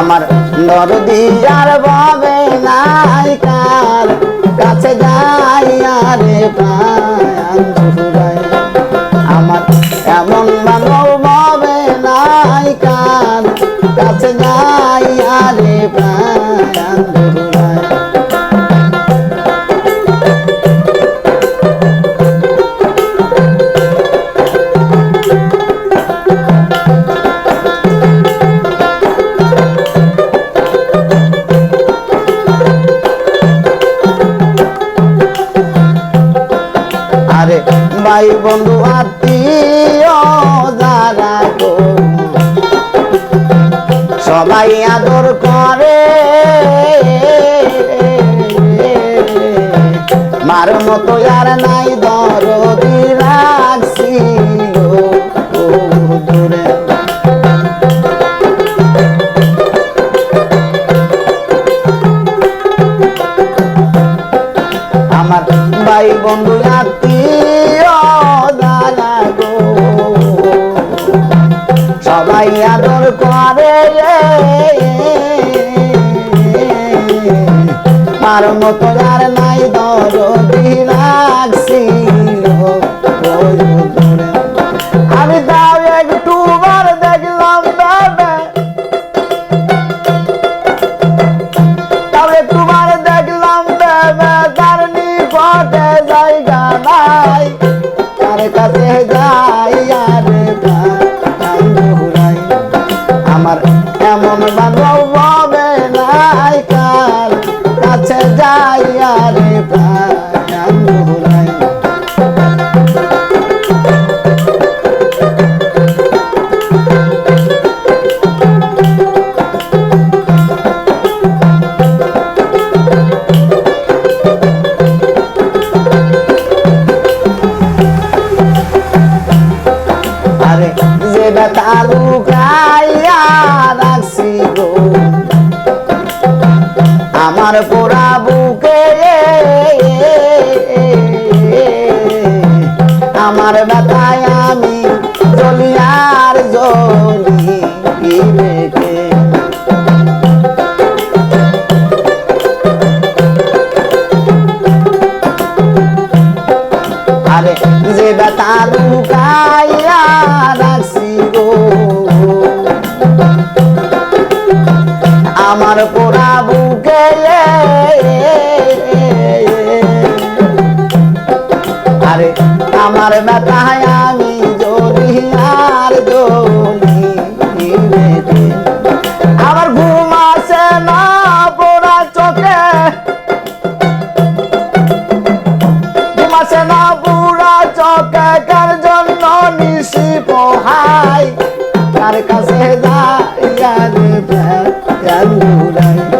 আমার নরদিয়ার বাবে নাই কার কাছে যাই আরে প্রাণ। সবাই আদর করে। মার মতো আর নাই দরদি রাখছি দূরে। আমার ভাই বন্ধু, আত্মীয়, দাদা গো, সবাই আদর করে রে মার মতো আর নাই দরদি রাখছিল। আমি তাও একটু বার দেখলাম বাবা তবে তোমার দেখলাম দেবে তার নিকটে জায়গা নাই কাছে যাই আমার পোড়া বুকে। আমার বেতায় আমি জ্বলি আর জ্বলি আরে যে বেতালু গাইয়া রাখছি গো। আমার পোড়া আরে আমার বেতায় আমি যদি আর আমার ঘুম আসে না পোড়া চোখে। না চকে কার জন্য নিশি পোহাই? কার কাছে যাই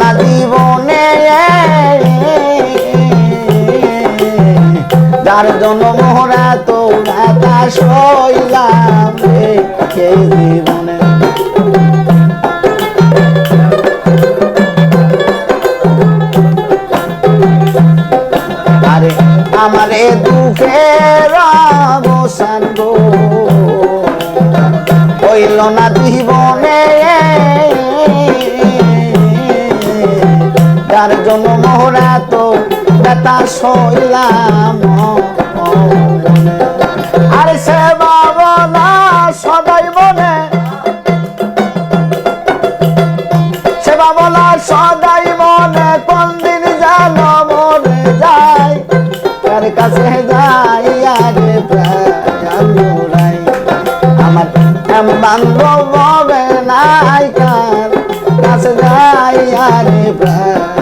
না জীবনে যার জন্য মোহরা তো ব্যথা সইলাম এই জীবনে? আরে আমার দুঃখের অবসান গো। হইল না জীবনে যার জন্য মোহরা তো সইলাম মনে। আরে সে বাবনা সদাই মনে সেবা বলা সদাই মনে কোন দিন যেন মনে যায় তার কাছে যাই, আরে জোড়াই আমার বান্ধব হবে নাই, কার কাছে যাই, আরে প্রাণ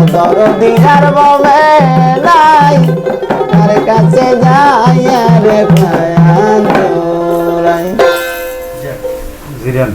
আর ববে নাই তার কাছে যাই রে পায়া দোলাই জিরেন